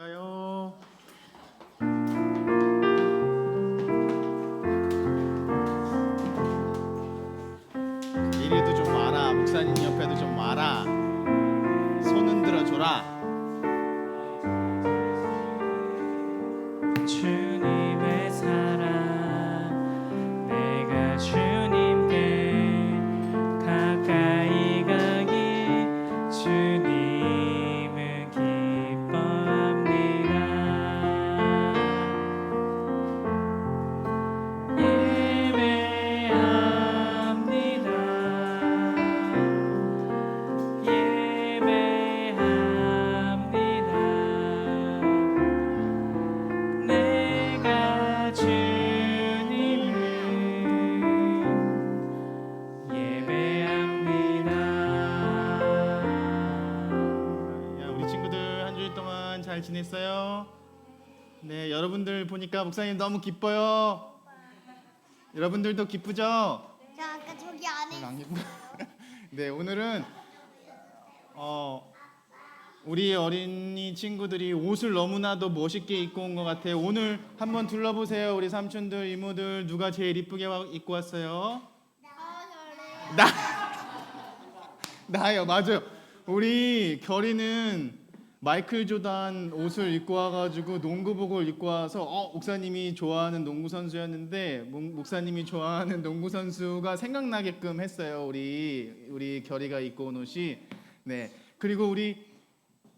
가요. 지냈어요? 네, 여러분들 보니까 목사님 너무 기뻐요. 여러분들도 기쁘죠? 저 아까 저기 안에 안 기쁘. 네, 오늘은 어 우리 어린이 친구들이 옷을 너무나도 멋있게 입고 온 것 같아요. 오늘 한번 둘러보세요. 우리 삼촌들, 이모들 누가 제일 이쁘게 와- 입고 왔어요? 아, 나 나요 맞아요 우리 결이는 마이클 조단 옷을 입고 와가지고 농구복을 입고 와서 어 목사님이 좋아하는 농구 선수였는데 목- 목사님이 좋아하는 농구 선수가 생각나게끔 했어요 우리 우리 결이가 입고 온 옷이. 네. 그리고 우리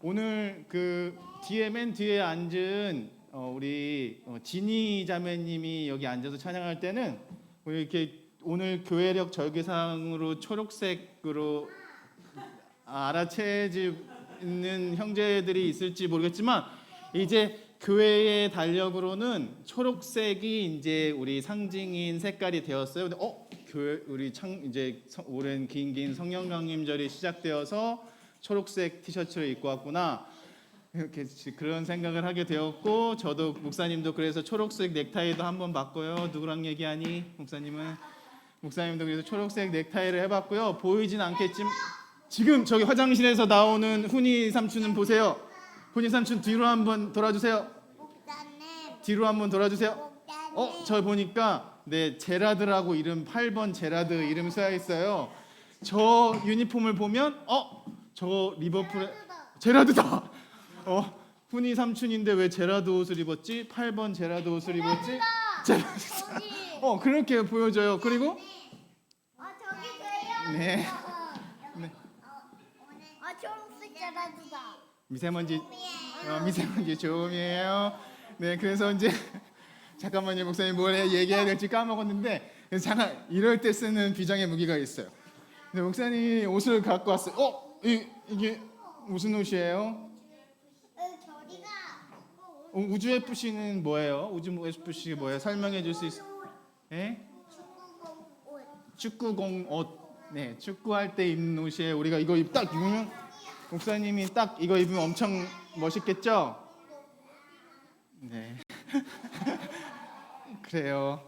오늘 그 뒤에 맨 뒤에 앉은 어, 우리 어, 지니 자매님이 여기 앉아서 찬양할 때는 이렇게 오늘 교회력 절개상으로 초록색으로 알아채 지는 형제들이 있을지 모르겠지만 이제 교회의 달력으로는 초록색이 이제 우리 상징인 색깔이 되었어요. 근데 어 교회 우리 창 이제 성- 오랜 긴긴 성령 강림절이 시작되어서 초록색 티셔츠를 입고 왔구나. 이렇게 지- 그런 생각을 하게 되었고 저도 목사님도 그래서 초록색 넥타이도 한번 봤고요. 누구랑 얘기하니? 목사님은 목사님도 그래서 초록색 넥타이를 해봤고요. 보이진 않겠지만 지금 저기 화장실에서 나오는 훈이 삼촌은 보세요. 훈이 삼촌 뒤로 한번 돌아주세요. 목사님, 뒤로 한번 돌아주세요. 목사님. 어, 저 보니까 네 제라드라고 이름 8번 제라드 이름 써야 있어요. 저 유니폼을 보면 어, 저 리버풀 제라드다. 어, 훈이 삼촌인데 왜 제라드 옷을 입었지? 8번 제라드 옷을 입었지? 제라드. 어, 그렇게 보여져요. 그리고 아. 네. 미세먼지 어, 미세먼지 좋음이에요. 네, 그래서 이제 잠깐만요, 목사님 뭘 해- 얘기해야 될지 까먹었는데 잠깐 이럴 때 쓰는 비장의 무기가 있어요. 근데 목사님 옷을 갖고 왔어요. 어, 이, 이게 무슨 옷이에요? 어, 우주 FC는 뭐예요? 우주 FC 뭐예요? 설명해 줄 수 있어요? 예? 축구공 옷. 네, 축구할 때 입는 옷이에요. 우리가 이거 입- 딱 입으면 목사님이 딱 이거 입으면 엄청 멋있겠죠? 네. 그래요.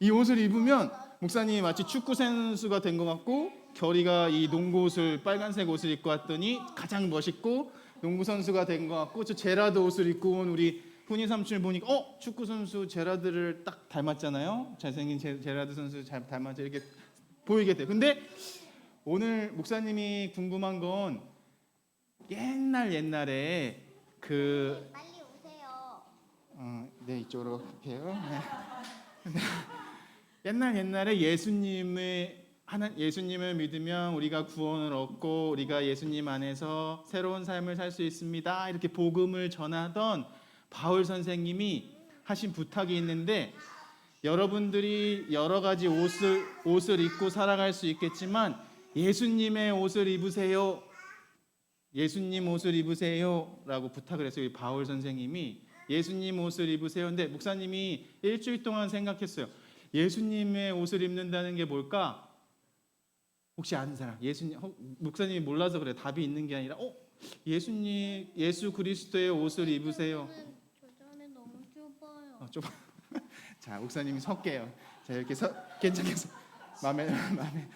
이 옷을 입으면 목사님이 마치 축구 선수가 된 것 같고 결이가 이 농구 옷을 빨간색 옷을 입고 왔더니 가장 멋있고 농구 선수가 된 것 같고 저 제라드 옷을 입고 온 우리 훈이 삼촌을 보니까 어 축구 선수 제라드를 딱 닮았잖아요. 잘생긴 제, 제라드 선수 잘 닮았죠. 이렇게 보이게 돼. 근데 오늘 목사님이 궁금한 건 옛날 옛날에 그 빨리 오세요. 어, 네 이쪽으로 갈게요. 네. 옛날 옛날에 예수님의 하나 예수님을 믿으면 우리가 구원을 얻고 우리가 예수님 안에서 새로운 삶을 살 수 있습니다. 이렇게 복음을 전하던 바울 선생님이 하신 부탁이 있는데 여러분들이 여러 가지 옷을 옷을 입고 살아갈 수 있겠지만 예수님의 옷을 입으세요. 예수님 옷을 입으세요라고 부탁을 했어요. 이 바울 선생님이 예수님 옷을 입으세요. 근데 목사님이 일주일 동안 생각했어요. 예수님의 옷을 입는다는 게 뭘까? 혹시 아는 사람? 예수님 어, 목사님이 몰라서 그래. 답이 있는 게 아니라 어 예수님 예수 그리스도의 옷을 입으세요. 저 전에 너무 좁아요. 어, 좀. 자 목사님이 설게요. 자 이렇게 서 괜찮겠어. 마음에 마음에.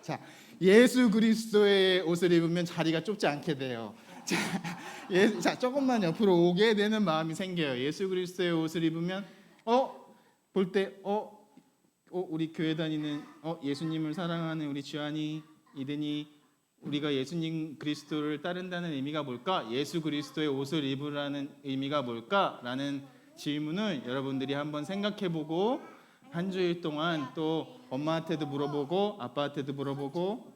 자 예수 그리스도의 옷을 입으면 자리가 좁지 않게 돼요. 자, 예, 자 조금만 옆으로 오게 되는 마음이 생겨요. 예수 그리스도의 옷을 입으면 어 볼 때 어, 어 우리 교회 다니는 어 예수님을 사랑하는 우리 주한이 이든이 우리가 예수님 그리스도를 따른다는 의미가 뭘까? 예수 그리스도의 옷을 입으라는 의미가 뭘까?라는 질문을 여러분들이 한번 생각해 보고 한 주일 동안 또 엄마한테도 물어보고 아빠한테도 물어보고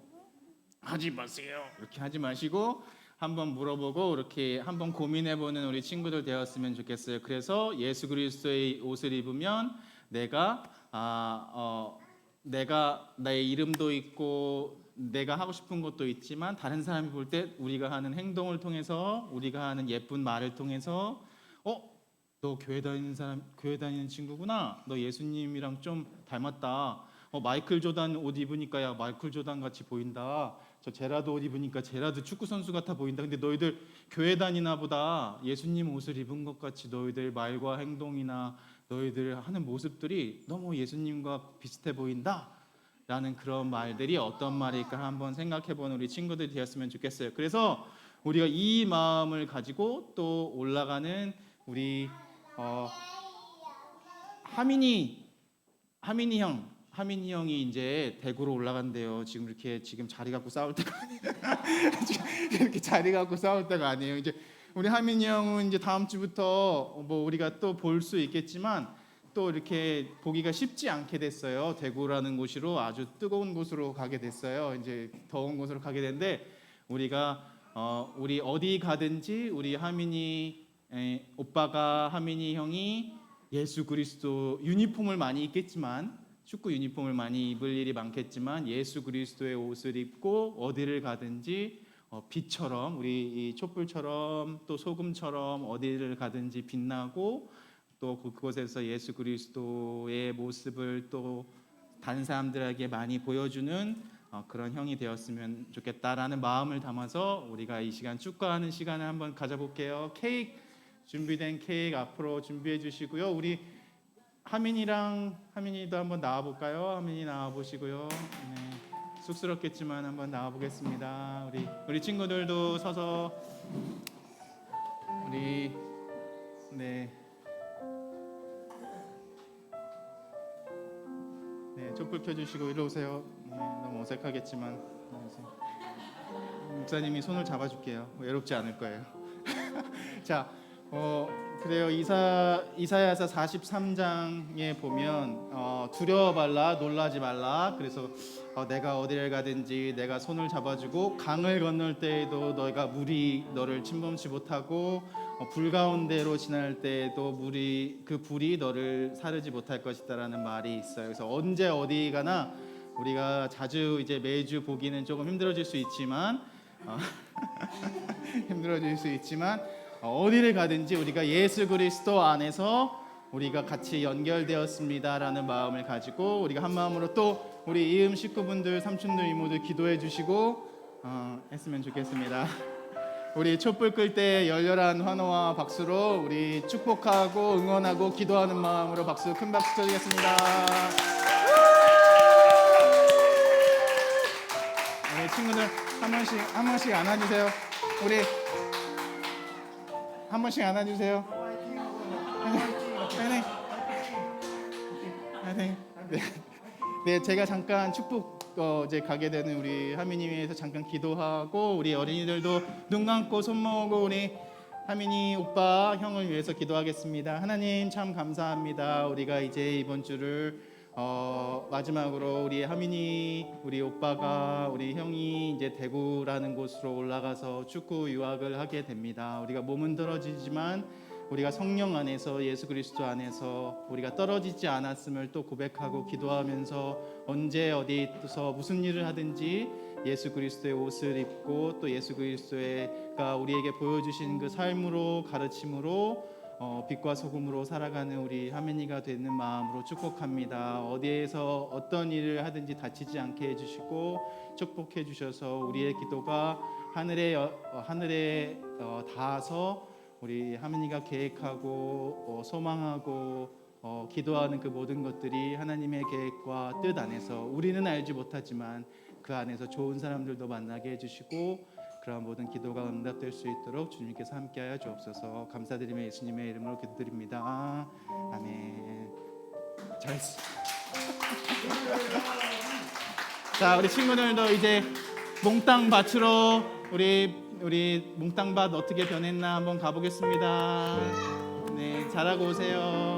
하지 마세요. 이렇게 하지 마시고 한번 물어보고 이렇게 한번 고민해 보는 우리 친구들 되었으면 좋겠어요. 그래서 예수 그리스도의 옷을 입으면 내가 아, 어, 내가 나의 이름도 있고 내가 하고 싶은 것도 있지만 다른 사람이 볼 때 우리가 하는 행동을 통해서 우리가 하는 예쁜 말을 통해서 어? 너 교회 다니는 사람 교회 다니는 친구구나. 너 예수님이랑 좀 닮았다. 어, 마이클 조단 옷 입으니까 야 마이클 조단 같이 보인다. 저 제라드 옷 입으니까 제라드 축구 선수 같아 보인다. 근데 너희들 교회 다니나 보다 예수님 옷을 입은 것 같이 너희들 말과 행동이나 너희들 하는 모습들이 너무 예수님과 비슷해 보인다. 라는 그런 말들이 어떤 말일까 한번 생각해 보는 우리 친구들이 되었으면 좋겠어요. 그래서 우리가 이 마음을 가지고 또 올라가는 우리 어, 하민이 하민이 형 하민이 형이 이제 대구로 올라간대요. 지금 이렇게 지금 자리 갖고 싸울 때가 이렇게 자리 갖고 싸울 때가 아니에요. 이제 우리 하민이 형은 이제 다음 주부터 뭐 우리가 또 볼 수 있겠지만 또 이렇게 보기가 쉽지 않게 됐어요. 대구라는 곳으로 아주 뜨거운 곳으로 가게 됐어요. 이제 더운 곳으로 가게 됐는데 우리가 어, 우리 어디 가든지 우리 하민이 에, 오빠가 하민이 형이 예수 그리스도 유니폼을 많이 입겠지만 축구 유니폼을 많이 입을 일이 많겠지만 예수 그리스도의 옷을 입고 어디를 가든지 어, 빛처럼 우리 이 촛불처럼 또 소금처럼 어디를 가든지 빛나고 또 그- 그곳에서 예수 그리스도의 모습을 또 다른 사람들에게 많이 보여주는 어, 그런 형이 되었으면 좋겠다라는 마음을 담아서 우리가 이 시간 축구하는 시간을 한번 가져볼게요. 케이크 준비된 케이크 앞으로 준비해 주시고요. 우리 하민이랑 하민이도 한번 나와 볼까요? 하민이 나와 보시고요. 네. 쑥스럽겠지만 한번 나와 보겠습니다. 우리 우리 친구들도 서서 우리 네. 네, 촛불 켜주시고 이리 오세요. 네, 너무 어색하겠지만. 목사님이 손을 잡아 줄게요. 외롭지 않을 거예요. 자, 어 그래요. 이사 이사야서 43장에 보면 어, 두려워 말라, 놀라지 말라. 그래서 어, 내가 어디를 가든지 내가 손을 잡아주고 강을 건널 때에도 너희가 물이 너를 침범치 못하고 어, 불 가운데로 지날 때에도 물이 그 불이 너를 사르지 못할 것이다라는 말이 있어요. 그래서 언제 어디 가나 우리가 자주 이제 매주 보기는 조금 힘들어질 수 있지만 어, 힘들어질 수 있지만 어, 어디를 가든지 우리가 예수 그리스도 안에서 우리가 같이 연결되었습니다라는 마음을 가지고 우리가 한 마음으로 또 우리 이음 식구분들 삼촌들 이모들 기도해 주시고 어, 했으면 좋겠습니다. 우리 촛불 끌 때 열렬한 환호와 박수로 우리 축복하고 응원하고 기도하는 마음으로 박수 큰 박수 쳐드리겠습니다. 우리 친구들 한 번씩 한 번씩 안아주세요. 우리 한 번씩 안아주세요. 네. 네. 네. 네, 제가 잠깐 축복 어, 이제 가게 되는 우리 하민이 위해서 잠깐 기도하고 우리 어린이들도 눈 감고 손 모으고 우리 하민이 오빠 형을 위해서 기도하겠습니다. 하나님 참 감사합니다. 우리가 이제 이번 주를 어, 마지막으로 우리 하민이 우리 오빠가 우리 형이 이제 대구라는 곳으로 올라가서 축구 유학을 하게 됩니다. 우리가 몸은 떨어지지만 우리가 성령 안에서 예수 그리스도 안에서 우리가 떨어지지 않았음을 또 고백하고 기도하면서 언제 어디서 무슨 일을 하든지 예수 그리스도의 옷을 입고 또 예수 그리스도가 우리에게 보여주신 그 삶으로 가르침으로 어, 빛과 소금으로 살아가는 우리 하민이가 되는 마음으로 축복합니다. 어디에서 어떤 일을 하든지 다치지 않게 해주시고 축복해 주셔서 우리의 기도가 하늘에 어, 어, 하늘에 어, 닿아서 우리 하민이가 계획하고 어, 소망하고 어, 기도하는 그 모든 것들이 하나님의 계획과 뜻 안에서 우리는 알지 못하지만 그 안에서 좋은 사람들도 만나게 해주시고 그러한 모든 기도가 응답될 수 있도록 주님께서 함께하여 주옵소서. 감사드리며 예수님의 이름으로 기도드립니다. 아멘. 잘했어. 자, 우리 친구들도 이제 몽땅 밭으로 우리 우리 몽땅 밭 어떻게 변했나 한번 가보겠습니다. 네, 잘하고 오세요.